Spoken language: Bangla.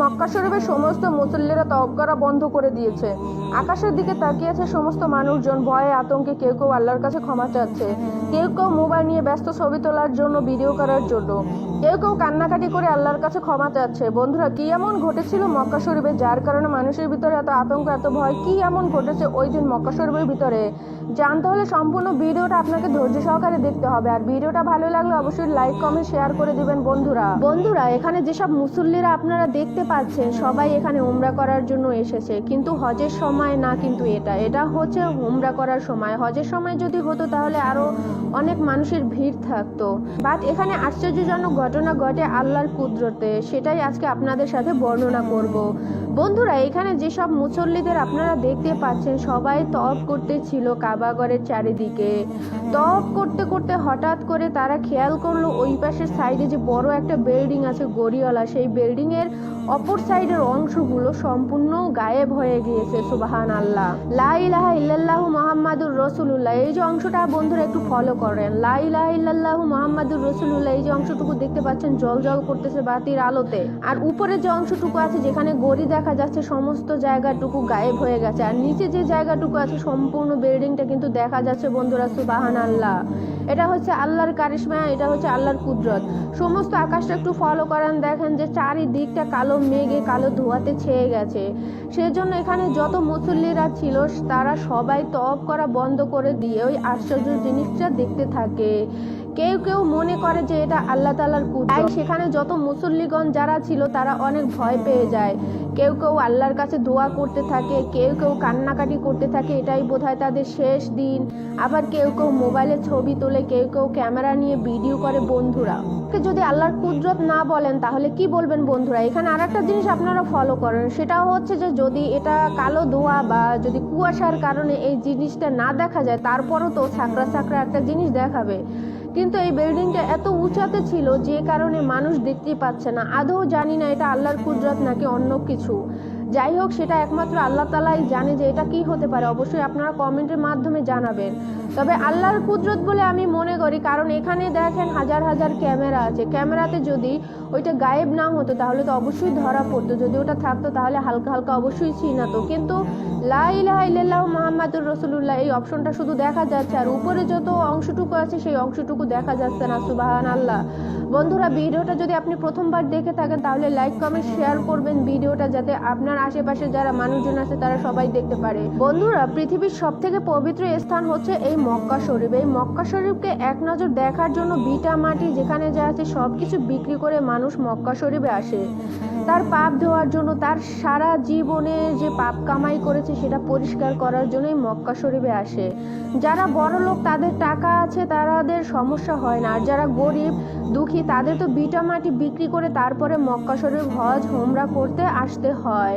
মক্কা শরীফের সমস্ত মুসল্লিরা তওব করা বন্ধ করে দিয়েছে। আকাশের দিকে তাকিয়েছে সমস্ত মানুষজন, ভয়ে আতঙ্কে কেউ কেউ আল্লাহর কাছে ক্ষমা চাচ্ছে। কেউ কেউ মোবাইল নিয়ে ব্যস্ত ছবি তোলার জন্য ভিডিও করার জন্য। কেউ কেউ কান্নাকাটি করে আল্লাহর কাছে ক্ষমা চাচ্ছে। বন্ধুরা, কি এমন ঘটেছিল মক্কা শরীফে যার কারণে মানুষের ভিতরে এত আতঙ্ক, এত ভয়? কি এমন ঘটেছে ওই দিন মক্কা শরীফের ভিতরে? জানতে হলে সম্পূর্ণ ভিডিওটা আপনাকে ধৈর্য সহকারে দেখতে হবে। আর ভিডিওটা ভালো লাগলে অবশ্যই লাইক, কমেন্ট, শেয়ার করে দিবেন বন্ধুরা। বন্ধুরা, এখানে যেসব মুসল্লিরা আপনারা দেখতে পাচ্ছেন সবাই এখানে উমরা করার জন্য এসেছে। কিন্তু হজের সময় না কিন্তু এটা। এটা হচ্ছে উমরা করার সময়। হজের সময় যদি হতো তাহলে আরও অনেক মানুষের ভিড় থাকতো। বাট এখানে আশ্চর্যজনক ঘটনা ঘটে আল্লাহর কুদরতে। সেটাই আজকে আপনাদের সাথে বর্ণনা করব। বন্ধুরা, এখানে যেসব মুসল্লিদের আপনারা দেখতে পাচ্ছেন, সবাই তপ করতে ছিল কাবাগরের চারিদিকে। তপ করতে করতে হঠাৎ করে তারা খেয়াল করল, ওই পাশের সাইডে যে বড় একটা বিল্ডিং আছে, গড়িওয়ালা। সেই বিল্ডিং এর অপর সাইডের অংশগুলো সম্পূর্ণ গায়েব হয়ে গিয়েছে সুবাহান আল্লাহ লা ইলাহা ইল্লাল্লাহু মুহাম্মাদুর রাসূলুল্লাহ। এই যে অংশটা বন্ধুরা একটু ফলো করেন। লা ইলাহা ইল্লাল্লাহু মুহাম্মাদুর রাসূলুল্লাহ। এই যে অংশটুকু দেখতে পাচ্ছেন জল জল করতেছে বাতির আলোতে। আর উপরে যে অংশটুকু আছে, যেখানে গড়ি দেখা যাচ্ছে, সমস্ত জায়গাটুকু গায়েব হয়ে গেছে। আর নিচে যে জায়গাটুকু আছে, সম্পূর্ণ বিল্ডিংটা কিন্তু দেখা যাচ্ছে বন্ধুরা সুবাহান আল্লাহ এটা হচ্ছে আল্লাহর কারিশমা, এটা হচ্ছে আল্লাহর কুদরত। সমস্ত আকাশটা একটু ফলো করেন, দেখেন যে চারিদিকটা কালো মেঘে, কালো ধোয়াতে ছেয়ে গেছে। সেজন্য এখানে যত মুসল্লিরা ছিল, তারা সবাই তপ করা বন্ধ করে দিয়ে ওই আশ্চর্য জিনিসটা দেখতে থাকে। কেউ কেউ মনে করে যে এটা আল্লাহ তালার কুদরত। সেখানে যত মুসল্লিগণ যারা ছিল, তারা অনেক ভয় পেয়ে যায়। কেউ কেউ আল্লাহর কাছে দোয়া করতে থাকে, কেউ কেউ কান্নাকাটি করতে থাকে, এটাই বোধহয় তাদের শেষ দিন। আবার কেউ কেউ মোবাইলে ছবি তোলে, কেউ কেউ ক্যামেরা নিয়ে ভিডিও করে বন্ধুরা। যদি আল্লাহর কুদরত না বলেন, তাহলে কি বলবেন বন্ধুরা? এখানে আর একটা জিনিস আপনারা ফলো করেন, সেটা হচ্ছে যে যদি এটা কালো ধোয়া বা যদি কুয়াশার কারণে এই জিনিসটা না দেখা যায়, তারপরও তো ছাকরা ছাকরা একটা জিনিস দেখাবে। কিন্তু এই বিল্ডিংটা এত উঁচাতে ছিল যে কারণে মানুষ দেখতেই পাচ্ছে না। আদৌ জানি না এটা আল্লাহর কুদরত নাকি অন্য কিছু। যাই হোক, সেটা একমাত্র আল্লাহ তালাই জানে যে এটা কি হতে পারে। অবশ্যই আপনারা কমেন্টের মাধ্যমে জানাবেন। তবে আল্লাহর কুদরত বলে আমি মনে করি, কারণ এখানে দেখেন হাজার হাজার ক্যামেরা আছে। ক্যামেরাতে যদি ওইটা গায়েব না হতো, তাহলে তো অবশ্যই ধরা পড়তো। যদি ওটা থাকতো, তাহলে হালকা হালকা অবশ্যই চিনাতো কিন্তু লা মোহাম্মদুর রসুল্লাহ এই অপশনটা শুধু দেখা যাচ্ছে। আর উপরে যত অংশটুকু আছে, সেই অংশটুকু দেখা যাচ্ছে না সুবাহান আল্লাহ বন্ধুরা, ভিডিওটা যদি আপনি প্রথমবার দেখে থাকেন, তাহলে লাইক কমেন্ট শেয়ার করবেন ভিডিওটা যাতে আপনার আশেপাশে যারা মানুষজন আছে, তারা সবাই দেখতে পারে। বন্ধুরা, পৃথিবীর সব থেকে পবিত্র স্থান হচ্ছে এই মক্কা শরীফ। এই মক্কা শরীফকে এক নজর দেখার জন্য ভিটা মাটি যেখানে যা আছে সব কিছু বিক্রি করে মানুষ মক্কা শরীফে আসে। তার পাপ ধোয়ার জন্য, তার সারা জীবনে যে পাপ কামাই করেছে, সেটা পরিষ্কার করার জন্যই মক্কা শরীফে আসে। যারা বড় লোক তাদের টাকা আছে, তাদের সমস্যা হয় না। আর যারা গরিব, দুঃখী তাদের তো বিটা মাটি বিক্রি করে তারপরে মক্কা শরীফ হজ হোমরা করতে আসতে হয়।